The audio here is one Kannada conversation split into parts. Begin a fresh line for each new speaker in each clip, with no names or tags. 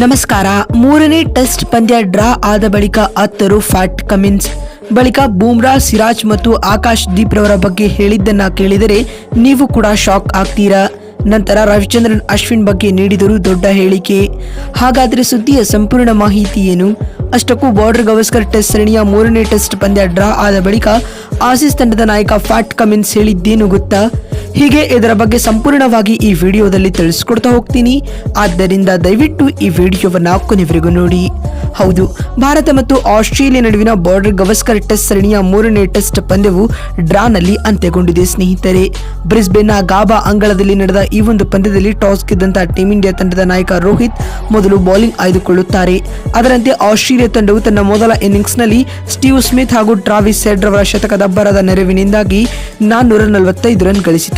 ನಮಸ್ಕಾರ. ಮೂರನೇ ಟೆಸ್ಟ್ ಪಂದ್ಯ ಡ್ರಾ ಆದ ಬಳಿಕ ಹತ್ತರು ಫ್ಯಾಟ್ ಕಮಿನ್ಸ್. ಬಳಿಕ ಬೂಮ್ರಾ, ಸಿರಾಜ್ ಮತ್ತು ಆಕಾಶ್ ದೀಪ್ ರವರ ಬಗ್ಗೆ ಹೇಳಿದ್ದನ್ನ ಕೇಳಿದರೆ ನೀವು ಕೂಡ ಶಾಕ್ ಆಗ್ತೀರಾ? ನಂತರ ರವಿಚಂದ್ರನ್, ಅಶ್ವಿನ್ ಬಗ್ಗೆ ನೀಡಿದರು ದೊಡ್ಡ ಹೇಳಿಕೆ. ಹಾಗಾದರೆ ಸುದ್ದಿಯ ಸಂಪೂರ್ಣ ಮಾಹಿತಿ ಏನು? ಅಷ್ಟಕ್ಕೂ ಬಾರ್ಡರ್ ಗವಸ್ಕರ್ ಟೆಸ್ಟ್ ಸರಣಿಯ ಮೂರನೇ ಟೆಸ್ಟ್ ಪಂದ್ಯ ಡ್ರಾ ಆದ ಬಳಿಕ ಆಸೀಸ್ ತಂಡದ ನಾಯಕ ಫ್ಯಾಟ್ ಕಮಿನ್ಸ್ ಹೇಳಿದ್ದೇನು ಗೊತ್ತಾ? ಹೀಗೆ ಇದರ ಬಗ್ಗೆ ಸಂಪೂರ್ಣವಾಗಿ ಈ ವಿಡಿಯೋದಲ್ಲಿ ತಿಳಿಸ್ಕೊಡ್ತಾ ಹೋಗ್ತೀನಿ. ಆದ್ದರಿಂದ ದಯವಿಟ್ಟು ಈ ವಿಡಿಯೋವನ್ನ ಕೊನೆವರೆಗೂ ನೋಡಿ. ಹೌದು, ಭಾರತ ಮತ್ತು ಆಸ್ಟ್ರೇಲಿಯಾ ನಡುವಿನ ಬಾರ್ಡರ್ ಗವಸ್ಕರ್ ಟೆಸ್ಟ್ ಸರಣಿಯ ಮೂರನೇ ಟೆಸ್ಟ್ ಪಂದ್ಯವು ಡ್ರಾನಲ್ಲಿ ಅಂತ್ಯಗೊಂಡಿದೆ ಸ್ನೇಹಿತರೆ. ಬ್ರಿಸ್ಬೇನ್ನ ಗಾಬಾ ಅಂಗಳದಲ್ಲಿ ನಡೆದ ಈ ಒಂದು ಪಂದ್ಯದಲ್ಲಿ ಟಾಸ್ ಗೆದ್ದಂತಹ ಟೀಂ ಇಂಡಿಯಾ ತಂಡದ ನಾಯಕ ರೋಹಿತ್ ಮೊದಲು ಬೌಲಿಂಗ್ ಆಯ್ದುಕೊಳ್ಳುತ್ತಾರೆ. ಅದರಂತೆ ಆಸ್ಟ್ರೇಲಿಯಾ ತಂಡವು ತನ್ನ ಮೊದಲ ಇನ್ನಿಂಗ್ಸ್ನಲ್ಲಿ ಸ್ಟೀವ್ ಸ್ಮಿತ್ ಹಾಗೂ ಟ್ರಾವಿಸ್ ಸೆಡ್ರವರ ಶತಕದ ಬರದ ನೆರವಿನಿಂದಾಗಿ ನಾನ್ನೂರ ನಲವತ್ತೈದು ರನ್ ಗಳಿಸಿತು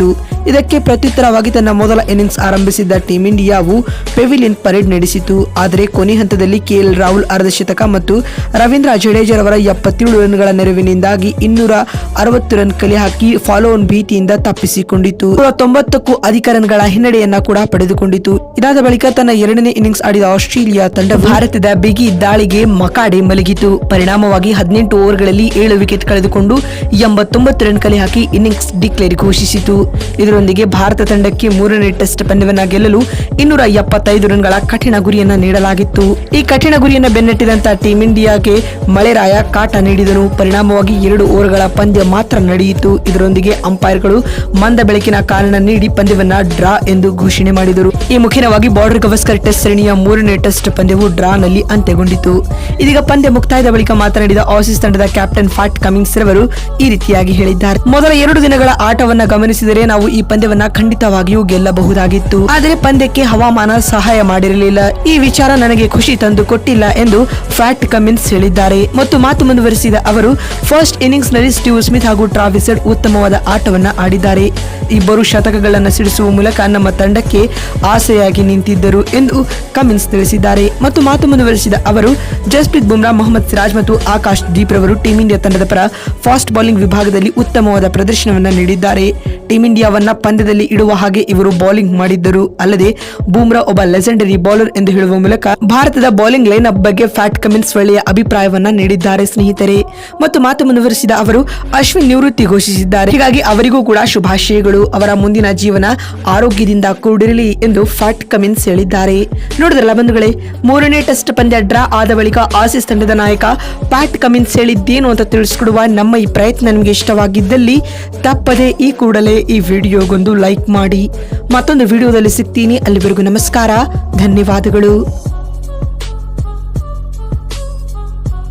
ಇದಕ್ಕೆ ಪ್ರತ್ಯುತ್ತರವಾಗಿ ತನ್ನ ಮೊದಲ ಇನ್ನಿಂಗ್ಸ್ ಆರಂಭಿಸಿದ್ದ ಟೀಂ ಇಂಡಿಯಾವು ಪೆವಿಲಿಯನ್ ಪರೇಡ್ ನಡೆಸಿತು. ಆದರೆ ಕೊನೆ ಹಂತದಲ್ಲಿ ಕೆಎಲ್ ರಾಹುಲ್ ಅರ್ಧಶತಕ ಮತ್ತು ರವೀಂದ್ರ ಜಡೇಜರವರ ಎಪ್ಪತ್ತೇಳು ರನ್ಗಳ ನೆರವಿನಿಂದಾಗಿ ಇನ್ನೂರ ಅರವತ್ತು ರನ್ ಕಲೆ ಹಾಕಿ ಫಾಲೋ ಆನ್ ಭೀತಿಯಿಂದ ತಪ್ಪಿಸಿಕೊಂಡಿತು. ತೊಂಬತ್ತಕ್ಕೂ ಅಧಿಕ ರನ್ಗಳ ಹಿನ್ನಡೆಯನ್ನ ಕೂಡ ಪಡೆದುಕೊಂಡಿತು. ಇದಾದ ಬಳಿಕ ತನ್ನ ಎರಡನೇ ಇನ್ನಿಂಗ್ಸ್ ಆಡಿದ ಆಸ್ಟ್ರೇಲಿಯಾ ತಂಡ ಭಾರತದ ಬಿಗಿ ದಾಳಿಗೆ ಮಕಾಡೆ ಮಲಗಿತು. ಪರಿಣಾಮವಾಗಿ ಹದಿನೆಂಟು ಓವರ್ಗಳಲ್ಲಿ ಏಳು ವಿಕೆಟ್ ಕಳೆದುಕೊಂಡು ಎಂಬತ್ತೊಂಬತ್ತು ರನ್ ಕಲೆ ಹಾಕಿ ಇನ್ನಿಂಗ್ಸ್ ಡಿಕ್ಲೇರ್ ಘೋಷಿಸಿತು. ಇದರೊಂದಿಗೆ ಭಾರತ ತಂಡಕ್ಕೆ ಮೂರನೇ ಟೆಸ್ಟ್ ಪಂದ್ಯವನ್ನು ಗೆಲ್ಲಲು ಇನ್ನೂರ ಎಪ್ಪತ್ತೈದು ರನ್ಗಳ ಕಠಿಣ ಗುರಿಯನ್ನು ನೀಡಲಾಗಿತ್ತು. ಈ ಕಠಿಣ ಗುರಿಯನ್ನು ಬೆನ್ನಟ್ಟಿದಂತಹ ಟೀಂ ಇಂಡಿಯಾಗೆ ಮಳೆರಾಯ ಕಾಟ ನೀಡಿದನು. ಪರಿಣಾಮವಾಗಿ ಎರಡು ಓವರ್ಗಳ ಪಂದ್ಯ ಮಾತ್ರ ನಡೆಯಿತು. ಇದರೊಂದಿಗೆ ಅಂಪೈರ್ಗಳು ಮಂದ ಬೆಳಕಿನ ಕಾರಣ ನೀಡಿ ಪಂದ್ಯವನ್ನು ಡ್ರಾ ಎಂದು ಘೋಷಣೆ ಮಾಡಿದರು. ಈ ಮುಖ್ಯವಾಗಿ ಬಾರ್ಡರ್ ಗವಸ್ಕರ್ ಟೆಸ್ಟ್ ಶ್ರೇಣಿಯ ಮೂರನೇ ಟೆಸ್ಟ್ ಪಂದ್ಯವು ಡ್ರಾನಲ್ಲಿ ಅಂತ್ಯಗೊಂಡಿತು. ಇದೀಗ ಪಂದ್ಯ ಮುಕ್ತಾಯದ ಬಳಿಕ ಮಾತನಾಡಿದ ಆಸೀಸ್ ತಂಡದ ಕ್ಯಾಪ್ಟನ್ ಫಾಟ್ ಕಮಿಂಗ್ಸ್ ರವರು ಈ ರೀತಿಯಾಗಿ ಹೇಳಿದ್ದಾರೆ. ಮೊದಲ ಎರಡು ದಿನಗಳ ಆಟವನ್ನು ಗಮನಿಸಿದರೆ ನಾವು ಈ ಪಂದ್ಯವನ್ನ ಖಂಡಿತವಾಗಿಯೂ ಗೆಲ್ಲಬಹುದಾಗಿತ್ತು. ಆದರೆ ಪಂದ್ಯಕ್ಕೆ ಹವಾಮಾನ ಸಹಾಯ ಮಾಡಿರಲಿಲ್ಲ. ಈ ವಿಚಾರ ನನಗೆ ಖುಷಿ ತಂದು ಕೊಟ್ಟಿಲ್ಲ ಎಂದು ಫ್ಯಾಟ್ ಕಮಿನ್ಸ್ ಹೇಳಿದ್ದಾರೆ. ಮತ್ತು ಮಾತು ಮುಂದುವರಿಸಿದ ಅವರು, ಫಸ್ಟ್ ಇನ್ನಿಂಗ್ಸ್ನಲ್ಲಿ ಸ್ಟೀವ್ ಸ್ಮಿತ್ ಹಾಗೂ ಟ್ರಾವಿಸೆಡ್ ಉತ್ತಮವಾದ ಆಟವನ್ನ ಆಡಿದ್ದಾರೆ. ಇಬ್ಬರು ಶತಕಗಳನ್ನು ಸಿಡಿಸುವ ಮೂಲಕ ನಮ್ಮ ತಂಡಕ್ಕೆ ಆಸೆಯಾಗಿ ನಿಂತಿದ್ದರು ಎಂದು ಕಮಿನ್ಸ್ ತಿಳಿಸಿದ್ದಾರೆ. ಮತ್ತು ಮಾತು ಮುಂದುವರಿಸಿದ ಅವರು, ಜಸ್ಪ್ರೀತ್ ಬುಮ್ರಾ, ಮೊಹಮ್ಮದ್ ಸಿರಾಜ್ ಮತ್ತು ಆಕಾಶ್ ದೀಪ್ ರವರು ಟೀಂ ಇಂಡಿಯಾ ತಂಡದ ಪರ ಫಾಸ್ಟ್ ಬೌಲಿಂಗ್ ವಿಭಾಗದಲ್ಲಿ ಉತ್ತಮವಾದ ಪ್ರದರ್ಶನವನ್ನು ನೀಡಿದ್ದಾರೆ. ಟೀಂ ಇಂಡಿಯಾವನ್ನ ಪಂದ್ಯದಲ್ಲಿ ಇಡುವ ಹಾಗೆ ಇವರು ಬೌಲಿಂಗ್ ಮಾಡಿದ್ದರು. ಅಲ್ಲದೆ ಬೂಮ್ರಾ ಒಬ್ಬ ಲೆಜೆಂಡರಿ ಬೌಲರ್ ಎಂದು ಹೇಳುವ ಮೂಲಕ ಭಾರತದ ಬೌಲಿಂಗ್ ಲೈನ್ ಅಪ್ ಬಗ್ಗೆ ಫ್ಯಾಟ್ ಕಮಿನ್ಸ್ ಒಳ್ಳೆಯ ಅಭಿಪ್ರಾಯವನ್ನ ನೀಡಿದ್ದಾರೆ ಸ್ನೇಹಿತರೆ. ಮತ್ತು ಮಾತು ಮುಂದುವರಿಸಿದ ಅವರು, ಅಶ್ವಿನ್ ನಿವೃತ್ತಿ ಘೋಷಿಸಿದ್ದಾರೆ. ಹೀಗಾಗಿ ಅವರಿಗೂ ಕೂಡ ಶುಭಾಶಯಗಳು. ಅವರ ಮುಂದಿನ ಜೀವನ ಆರೋಗ್ಯದಿಂದ ಕೂಡಿರಲಿ ಎಂದು ಫ್ಯಾಟ್ ಕಮಿನ್ಸ್ ಹೇಳಿದ್ದಾರೆ. ನೋಡಿದ್ರಲ್ಲ ಬಂಧುಗಳೇ, ಮೂರನೇ ಟೆಸ್ಟ್ ಪಂದ್ಯ ಡ್ರಾ ಆದ ಬಳಿಕ ಆಸೀಸ್ ತಂಡದ ನಾಯಕ ಪ್ಯಾಟ್ ಕಮಿನ್ಸ್ ಹೇಳಿದ್ದೇನು ಅಂತ ತಿಳಿಸಿಕೊಡುವ ನಮ್ಮ ಈ ಪ್ರಯತ್ನ ನಿಮಗೆ ಇಷ್ಟವಾಗಿದ್ದಲ್ಲಿ ತಪ್ಪದೆ ಈ ಕೂಡಲೇ ಈ ವಿಡಿಯೋಗೊಂದು ಲೈಕ್ ಮಾಡಿ ಮತ್ತೊಂದು ವಿಡಿಯೋದಲ್ಲಿ ಸಿಗ್ತೀನಿ. ಅಲ್ಲಿವರೆಗೂ ನಮಸ್ಕಾರ. ಧನ್ಯವಾದಗಳು.